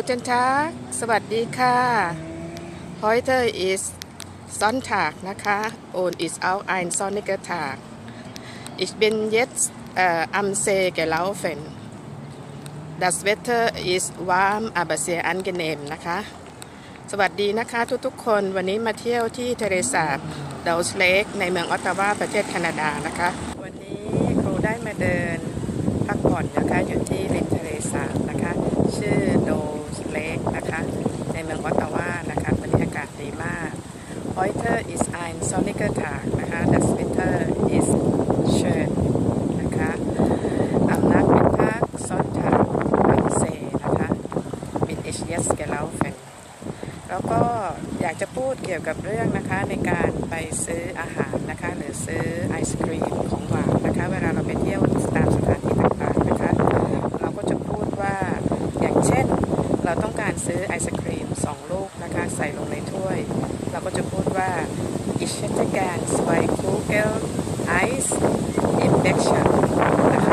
Guten Tag สวัสดีค่ะ Heute ist Sonntag นะคะ und ist auch ein sonniger Tag Ich bin jetzt äh, am See gelaufen Das Wetter ist warm aber sehr angenehm นะคะ สวัสดีนะคะทุกๆคนวันนี้มาเที่ยวที่เทเลสาดาวสเลกในเมืองออตตาวาประเทศแคนาดานะคะ วันนี้ครูได้มาเดินพักผ่อนนะคะอยู่ที่ริมทะเลสาบนะคะ ชื่อโด นะคะ ในเมืองออตตาวานะคะวันนี้อากาศดีมาก Heute ist ein sonniger Tag นะคะ Das Wetter ist schön นะคะ Am Nachmittag Sonntag am See นะคะ bin ich jetzt gelaufen แล้วก็อยากจะพูดเกี่ยวกับเรื่องนะคะในการไปซื้ออาหารนะคะ หรือซื้อไอศครีมของหวาน Medication Against Bifocal Eyes Infection.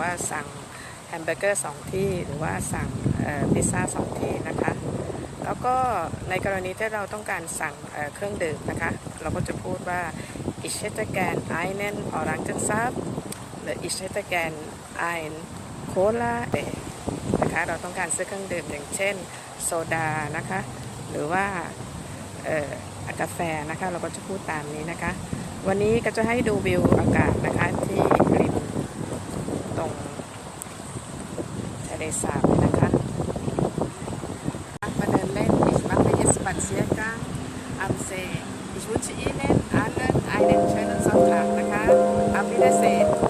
ว่าสั่งแฮมเบอร์เกอร์สองที่หรือว่าสั่งพิซซ่าสองที่นะคะ แล้วก็ในกรณีที่เราต้องการสั่งเครื่องดื่มนะคะ เราก็จะพูดว่า ich hätte gern einen Orangensaft หรือ ich hätte gern ein Cola นะคะเราต้องการซื้อเครื่องดื่มอย่างเช่นโซดานะคะ หรือว่าเอ่อกาแฟนะคะ เราก็จะพูดตามนี้นะคะ วันนี้ก็จะให้ดูวิวอากาศนะคะ am See. Ich wünsche Ihnen allen einen schönen Sonntag. นะคะ Auf Wiedersehen.